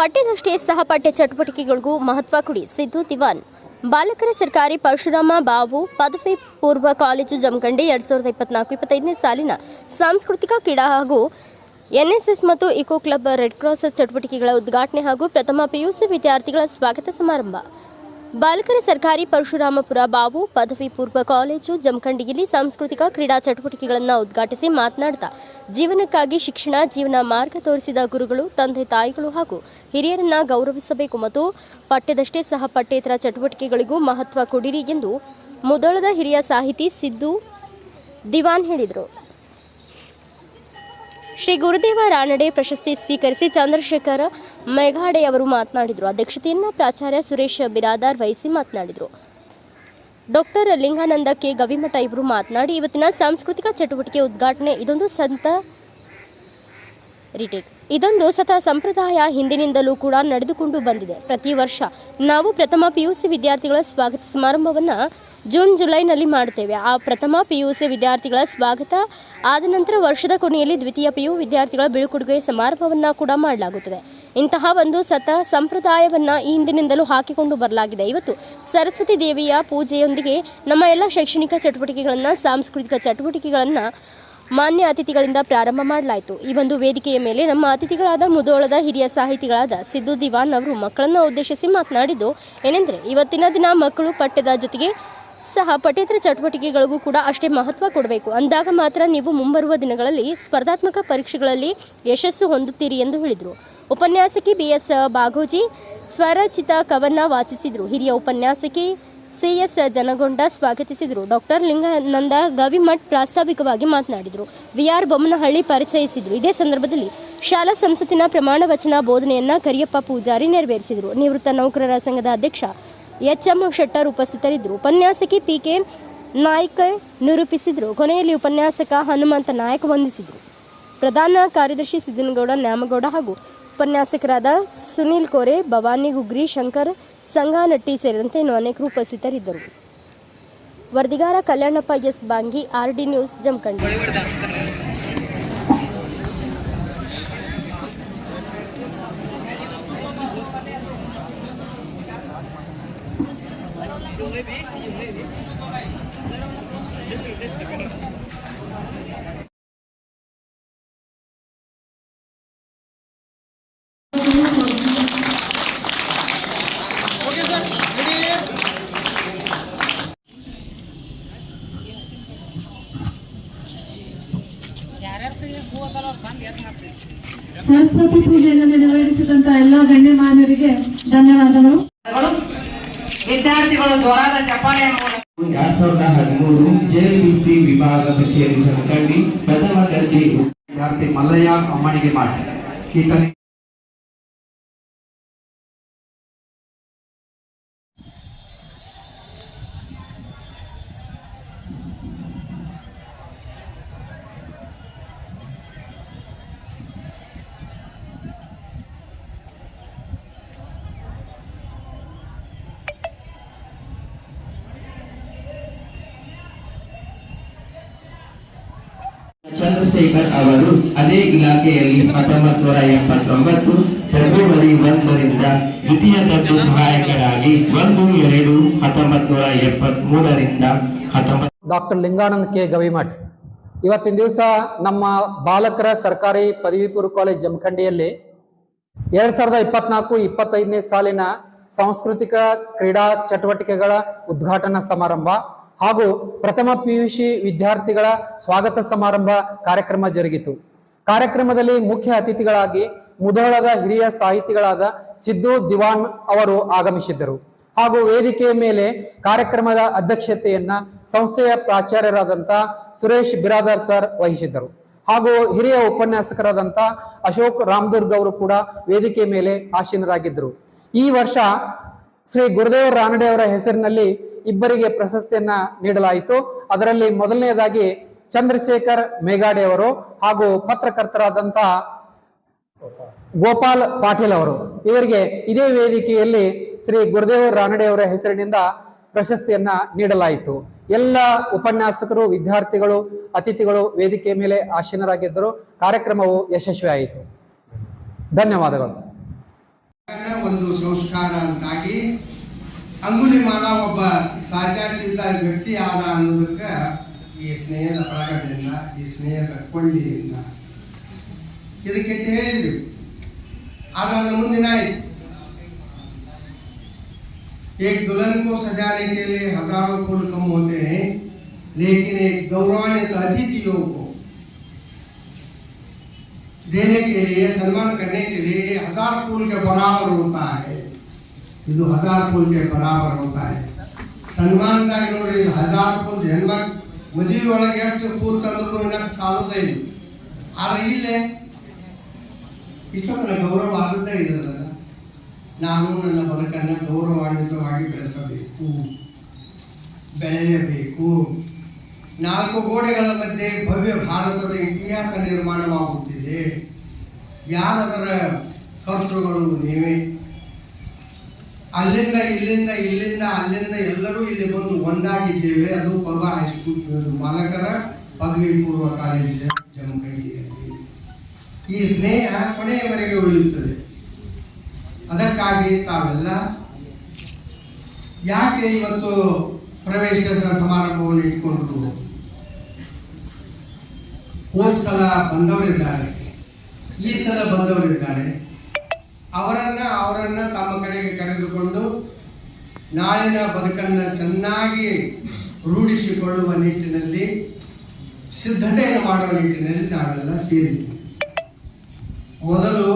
ಪಠ್ಯದಷ್ಟೇ ಸಹ ಪಠ್ಯ ಚಟುವಟಿಕೆಗಳಿಗೂ ಮಹತ್ವ ಕೊಡಿ ಸಿದ್ದು ದಿವಾನ್ ಬಾಲಕರ ಸರ್ಕಾರಿ ಪರಶುರಾಮ ಬಾವು ಪದವಿ ಪೂರ್ವ ಕಾಲೇಜು ಜಮಖಂಡಿ ಎರಡ್ ಸಾವಿರದ ಇಪ್ಪತ್ನಾಲ್ಕು ಇಪ್ಪತ್ತೈದನೇ ಸಾಲಿನ ಸಾಂಸ್ಕೃತಿಕ ಕ್ರೀಡಾ ಹಾಗೂ ಎನ್ಎಸ್ಎಸ್ ಮತ್ತು ಇಕೋ ಕ್ಲಬ್ ರೆಡ್ ಕ್ರಾಸ್ ಚಟುವಟಿಕೆಗಳ ಉದ್ಘಾಟನೆ ಹಾಗೂ ಪ್ರಥಮ ಪಿಯುಸಿ ವಿದ್ಯಾರ್ಥಿಗಳ ಸ್ವಾಗತ ಸಮಾರಂಭ. ಬಾಲಕರ ಸರ್ಕಾರಿ ಪರಶುರಾಮಪುರ ಬಾವು ಪದವಿ ಪೂರ್ವ ಕಾಲೇಜು ಜಮಖಂಡಿಯಲ್ಲಿ ಸಾಂಸ್ಕೃತಿಕ ಕ್ರೀಡಾ ಚಟುವಟಿಕೆಗಳನ್ನು ಉದ್ಘಾಟಿಸಿ ಮಾತನಾಡ್ತಾ ಜೀವನಕ್ಕಾಗಿ ಶಿಕ್ಷಣ, ಜೀವನ ಮಾರ್ಗ ತೋರಿಸಿದ ಗುರುಗಳು, ತಂದೆ ತಾಯಿಗಳು ಹಾಗೂ ಹಿರಿಯರನ್ನ ಗೌರವಿಸಬೇಕು ಮತ್ತು ಪಠ್ಯದಷ್ಟೇ ಸಹ ಪಠ್ಯೇತರ ಚಟುವಟಿಕೆಗಳಿಗೂ ಮಹತ್ವ ಕೊಡಿರಿ ಎಂದು ಮುದೋಳದ ಹಿರಿಯ ಸಾಹಿತಿ ಸಿದ್ದು ದಿವಾನ್ ಹೇಳಿದರು. ಶ್ರೀ ಗುರುದೇವ ರಾನಡೆ ಪ್ರಶಸ್ತಿ ಸ್ವೀಕರಿಸಿ ಚಂದ್ರಶೇಖರ ಮೇಘಾಡೆ ಅವರು ಮಾತನಾಡಿದರು. ಅಧ್ಯಕ್ಷತೆಯನ್ನು ಪ್ರಾಚಾರ್ಯ ಸುರೇಶ್ ಬಿರಾದಾರ್ ವಹಿಸಿ ಮಾತನಾಡಿದರು. Doctor Lingananda K. ಗವಿಮಠ ಇವರು ಮಾತನಾಡಿ, ಇವತ್ತಿನ ಸಾಂಸ್ಕೃತಿಕ ಚಟುವಟಿಕೆ ಉದ್ಘಾಟನೆ, ಇದೊಂದು ಸಂತ ರಿಟೇಕ್. ಇದೊಂದು ಸತ ಸಂಪ್ರದಾಯ ಹಿಂದಿನಿಂದಲೂ ಕೂಡ ನಡೆದುಕೊಂಡು ಬಂದಿದೆ. ಪ್ರತಿ ವರ್ಷ ನಾವು ಪ್ರಥಮ ಪಿ ಯು ಸಿ ವಿದ್ಯಾರ್ಥಿಗಳ ಸ್ವಾಗತ ಸಮಾರಂಭವನ್ನು ಜೂನ್, ಜುಲೈನಲ್ಲಿ ಮಾಡುತ್ತೇವೆ. ಆ ಪ್ರಥಮ ಪಿ ಯು ಸಿ ವಿದ್ಯಾರ್ಥಿಗಳ ಸ್ವಾಗತ ಆದ ನಂತರ ವರ್ಷದ ಕೊನೆಯಲ್ಲಿ ದ್ವಿತೀಯ ಪಿ ಯು ವಿದ್ಯಾರ್ಥಿಗಳ ಬೀಳ್ಕೊಡುಗೆ ಸಮಾರಂಭವನ್ನು ಕೂಡ ಮಾಡಲಾಗುತ್ತದೆ. ಇಂತಹ ಒಂದು ಸತ ಸಂಪ್ರದಾಯವನ್ನು ಈ ಹಿಂದಿನಿಂದಲೂ ಹಾಕಿಕೊಂಡು ಬರಲಾಗಿದೆ. ಇವತ್ತು ಸರಸ್ವತಿ ದೇವಿಯ ಪೂಜೆಯೊಂದಿಗೆ ನಮ್ಮ ಎಲ್ಲ ಶೈಕ್ಷಣಿಕ ಚಟುವಟಿಕೆಗಳನ್ನು, ಸಾಂಸ್ಕೃತಿಕ ಚಟುವಟಿಕೆಗಳನ್ನು ಮಾನ್ಯ ಅತಿಥಿಗಳಿಂದ ಪ್ರಾರಂಭ ಮಾಡಲಾಯಿತು. ಈ ಒಂದು ವೇದಿಕೆಯ ಮೇಲೆ ನಮ್ಮ ಅತಿಥಿಗಳಾದ ಮುದೋಳದ ಹಿರಿಯ ಸಾಹಿತಿಗಳಾದ ಸಿದ್ದು ದಿವಾನ್ ಅವರು ಮಕ್ಕಳನ್ನು ಉದ್ದೇಶಿಸಿ ಮಾತನಾಡಿದ್ದು ಏನೆಂದರೆ, ಇವತ್ತಿನ ದಿನ ಮಕ್ಕಳು ಪಠ್ಯದ ಜೊತೆಗೆ ಸಹ ಪಠ್ಯೇತರ ಚಟುವಟಿಕೆಗಳಿಗೂ ಕೂಡ ಅಷ್ಟೇ ಮಹತ್ವ ಕೊಡಬೇಕು. ಅಂದಾಗ ಮಾತ್ರ ನೀವು ಮುಂಬರುವ ದಿನಗಳಲ್ಲಿ ಸ್ಪರ್ಧಾತ್ಮಕ ಪರೀಕ್ಷೆಗಳಲ್ಲಿ ಯಶಸ್ಸು ಹೊಂದುತ್ತೀರಿ ಎಂದು ಹೇಳಿದರು. ಉಪನ್ಯಾಸಕಿ ಬಿ ಎಸ್ ಬಾಗೋಜಿ ಸ್ವರಚಿತ ಕವನ ವಾಚಿಸಿದರು. ಹಿರಿಯ ಉಪನ್ಯಾಸಕಿ ಸಿಎಸ್ ಜನಗೊಂಡ ಸ್ವಾಗತಿಸಿದರು. ಡಾಕ್ಟರ್ ಲಿಂಗಾನಂದ ಗವಿಮಠ್ ಪ್ರಾಸ್ತಾವಿಕವಾಗಿ ಮಾತನಾಡಿದರು. ವಿಆರ್ ಬೊಮ್ಮನಹಳ್ಳಿ ಪರಿಚಯಿಸಿದರು. ಇದೇ ಸಂದರ್ಭದಲ್ಲಿ ಶಾಲಾ ಸಂಸತ್ತಿನ ಪ್ರಮಾಣ ವಚನ ಬೋಧನೆಯನ್ನು ಕರಿಯಪ್ಪ ಪೂಜಾರಿ ನೆರವೇರಿಸಿದರು. ನಿವೃತ್ತ ನೌಕರರ ಸಂಘದ ಅಧ್ಯಕ್ಷ ಎಚ್ ಎಂ ಶೆಟ್ಟರ್ ಉಪಸ್ಥಿತರಿದ್ದರು. ಉಪನ್ಯಾಸಕಿ ಪಿ ಕೆ ನಾಯ್ಕ ನಿರೂಪಿಸಿದರು. ಕೊನೆಯಲ್ಲಿ ಉಪನ್ಯಾಸಕ ಹನುಮಂತ ನಾಯಕ್ ವಂದಿಸಿದರು. ಪ್ರಧಾನ ಕಾರ್ಯದರ್ಶಿ ಸಿದ್ದನಗೌಡ ನ್ಯಾಮಗೌಡ ಹಾಗೂ ಉಪನ್ಯಾಸಕರಾದ ಸುನೀಲ್ ಕೋರೆ, ಭವಾನಿ ಗುಗ್ರಿ, ಶಂಕರ್ ಸಂಗಾನಟ್ಟಿ ಸೇರಿದಂತೆ ಇನ್ನು ಅನೇಕರು ಉಪಸ್ಥಿತರಿದ್ದರು. ವರದಿಗಾರ Kalyanappa S Bangi, R D news, Jamkhandi. Saraswati ಪೂಜೆಯನ್ನು ನೆರವೇರಿಸಿದಂತ ಎಲ್ಲ ಗಣ್ಯಮಾನ್ಯರಿಗೆ ಧನ್ಯವಾದಗಳು. ವಿದ್ಯಾರ್ಥಿಗಳು ಚಪ್ಪಾಳೆಯ ಮೂಲಕ ಎರಡ್ ಸಾವಿರದ ಹದಿಮೂರು ಜೆಎಲ್ಡಿಸಿ ವಿಭಾಗ ಕಚೇರಿ ಸಂಕಂಡಿ ಪ್ರಥಮ ದರ್ಜೆ. ವಿದ್ಯಾರ್ಥಿ ಮಲ್ಲಯ್ಯ ಅಮ್ಮನಿಗೆ ಮಾಡಿ ಈತನಿ ಚಂದ್ರಶೇಖರ್ ಅವರು ಅದೇ ಇಲಾಖೆಯಲ್ಲಿ ಹತ್ತೊಂಬತ್ತು ನೂರ ಎಪ್ಪತ್ತೊಂಬತ್ತು ಫೆಬ್ರವರಿ ಒಂದರಿಂದ ದ್ವಿತೀಯ ದರ್ಜೆ ಸಹಾಯಕರಾಗಿ ಒಂದು, ಎರಡು ಹತ್ತೊಂಬತ್ತು ನೂರ ಎಪ್ಪತ್ತ್ ಮೂರರಿಂದ ಹತ್ತೊಂಬತ್ತು ಡಾಕ್ಟರ್ ಲಿಂಗಾನಂದ್ ಕೆ. ಗವಿಮಠ್. ಇವತ್ತಿನ ದಿವಸ ನಮ್ಮ ಬಾಲಕರ ಸರ್ಕಾರಿ ಪದವಿ ಪೂರ್ವ ಕಾಲೇಜ್ ಜಮಖಂಡಿಯಲ್ಲಿ ಎರಡ್ ಸಾವಿರದ ಇಪ್ಪತ್ನಾಲ್ಕು ಇಪ್ಪತ್ತೈದನೇ ಸಾಲಿನ ಸಾಂಸ್ಕೃತಿಕ ಕ್ರೀಡಾ ಚಟುವಟಿಕೆಗಳ ಉದ್ಘಾಟನಾ ಸಮಾರಂಭ ಹಾಗೂ ಪ್ರಥಮ ಪಿಯುಸಿ ವಿದ್ಯಾರ್ಥಿಗಳ ಸ್ವಾಗತ ಸಮಾರಂಭ ಕಾರ್ಯಕ್ರಮ ಜರುಗಿತು. ಕಾರ್ಯಕ್ರಮದಲ್ಲಿ ಮುಖ್ಯ ಅತಿಥಿಗಳಾಗಿ ಮುಧೋಳದ ಹಿರಿಯ ಸಾಹಿತಿಗಳಾದ ಸಿದ್ದು ದಿವಾನ್ ಅವರು ಆಗಮಿಸಿದ್ದರು. ಹಾಗೂ ವೇದಿಕೆಯ ಮೇಲೆ ಕಾರ್ಯಕ್ರಮದ ಅಧ್ಯಕ್ಷತೆಯನ್ನ ಸಂಸ್ಥೆಯ ಪ್ರಾಚಾರ್ಯರಾದಂತ ಸುರೇಶ್ ಬಿರಾದರ್ ಸರ್ ವಹಿಸಿದ್ದರು. ಹಾಗೂ ಹಿರಿಯ ಉಪನ್ಯಾಸಕರಾದಂಥ ಅಶೋಕ್ ರಾಮದುರ್ಗ್ ಅವರು ಕೂಡ ವೇದಿಕೆ ಮೇಲೆ ಆಸೀನರಾಗಿದ್ದರು. ಈ ವರ್ಷ ಶ್ರೀ ಗುರುದೇವ ರಾನಡೆ ಅವರ ಹೆಸರಿನಲ್ಲಿ ಇಬ್ಬರಿಗೆ ಪ್ರಶಸ್ತಿಯನ್ನ ನೀಡಲಾಯಿತು. ಅದರಲ್ಲಿ ಮೊದಲನೆಯದಾಗಿ ಚಂದ್ರಶೇಖರ್ ಮೇಘಾಡೆ ಅವರು ಹಾಗೂ ಪತ್ರಕರ್ತರಾದಂತಹ ಗೋಪಾಲ್ ಪಾಟೀಲ್ ಅವರು. ಇವರಿಗೆ ಇದೇ ವೇದಿಕೆಯಲ್ಲಿ ಶ್ರೀ ಗುರುದೇವ ರಾನಡೆ ಅವರ ಹೆಸರಿನಿಂದ ಪ್ರಶಸ್ತಿಯನ್ನ ನೀಡಲಾಯಿತು. ಎಲ್ಲ ಉಪನ್ಯಾಸಕರು, ವಿದ್ಯಾರ್ಥಿಗಳು, ಅತಿಥಿಗಳು ವೇದಿಕೆ ಮೇಲೆ ಆಸೀನರಾಗಿದ್ದರು ಕಾರ್ಯಕ್ರಮವು ಯಶಸ್ವಿಯಾಯಿತು. ಧನ್ಯವಾದಗಳು. ಒಂದು ಸಂಸ್ಕಾರ ಅಂತಾಗಿ ಅಂಗುಲಿಮಾಲ ಒಬ್ಬ ಸಾಚಾಸಿದ್ದ ವ್ಯಕ್ತಿ ಆದ ಅನ್ನೋದಕ್ಕೆ ಈ ಸ್ನೇಹದ ಪ್ರಕಟಣೆಯಿಂದ ಈ ಸ್ನೇಹದ ಕೊಂಡಿಯಿಂದ ಇದಕ್ಕೆ ಹೇಳಿದ್ವಿ ಆದ್ರೆ ಅದ್ರ ಮುಂದಿನ ಆಯ್ತು एक दुल्हन को सजाने के लिए हजारों फूल कम होते हैं लेकिन एक गौरवान्वित अतिथियों को देने के लिए सम्मान करने के लिए हजार फूल के बराबर होता है ಇದು ಹಜಾರ್ ಪೂಜೆ ಬರಾಬರ್ ಹೋಗ್ತಾ ಇದೆ ಸನ್ಮಾನದಾಗ ನೋಡಿ ಹಜಾರ್ ಪೂಜೆ ಹೆಣ್ಮಕ್ ಮದುವೆ ಒಳಗೆ ಎಷ್ಟು ಫೂಲ್ ತಂದ್ರು ಇನ್ನಷ್ಟು ಸಾಲದೇ ಇಲ್ಲ. ಆದ್ರೆ ಇಲ್ಲೇ ಇಷ್ಟೊಂದು ಗೌರವ ಆದದ್ದೇ ಇದಲ್ಲ ನಾನು ನನ್ನ ಬದುಕನ್ನು ಗೌರವಾನ್ವಿತವಾಗಿ ಬೆಳೆಸಬೇಕು, ಬೆಳೆಯಬೇಕು. ನಾಲ್ಕು ಗೋಡೆಗಳ ಮಧ್ಯೆ ಭವ್ಯ ಭಾರತದ ಇತಿಹಾಸ ನಿರ್ಮಾಣವಾಗುತ್ತಿದೆ. ಯಾರದರ ಕರ್ತೃಗಳು ನೀವೇ? ಅಲ್ಲಿಂದ, ಇಲ್ಲಿಂದ ಇಲ್ಲಿಂದ, ಅಲ್ಲಿಂದ ಎಲ್ಲರೂ ಇಲ್ಲಿ ಬಂದು ಒಂದಾಗಿದ್ದೇವೆ. ಅದು ಪರ್ವ ಹೈಸ್ಕೂಲ್ ಮಾಲಕರ ಪದವಿ ಪೂರ್ವ ಕಾಲೇಜ್ ಜಮಖಂಡಿಯಲ್ಲಿ ಈ ಸ್ನೇಹ ಕೊನೆಯವರೆಗೆ ಉಳಿಯುತ್ತದೆ. ಅದಕ್ಕಾಗಿ ತಾವೆಲ್ಲ ಯಾಕೆ ಇವತ್ತು ಪ್ರವೇಶ ಸಮಾರಂಭವನ್ನು ಇಟ್ಕೊಂಡ್ರು? ಹೋದ ಸಲ ಬಂದವರಿದ್ದಾರೆ. ಈ ಸಲ ಬಂದವರಿದ್ದಾರೆ. ಅವರನ್ನ ಅವರನ್ನ ತಮ್ಮ ಕಡೆಗೆ ಕರೆದುಕೊಂಡು ನಾಳಿನ ಬದುಕನ್ನು ಚೆನ್ನಾಗಿ ರೂಢಿಸಿಕೊಳ್ಳುವ ನಿಟ್ಟಿನಲ್ಲಿ, ಸಿದ್ಧತೆಯನ್ನು ಮಾಡುವ ನಿಟ್ಟಿನಲ್ಲಿ ನಾವೆಲ್ಲ ಸೇರಿದ್ದೀವಿ. ಮೊದಲು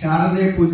ಶಾರದೆ ಪೂಜೆ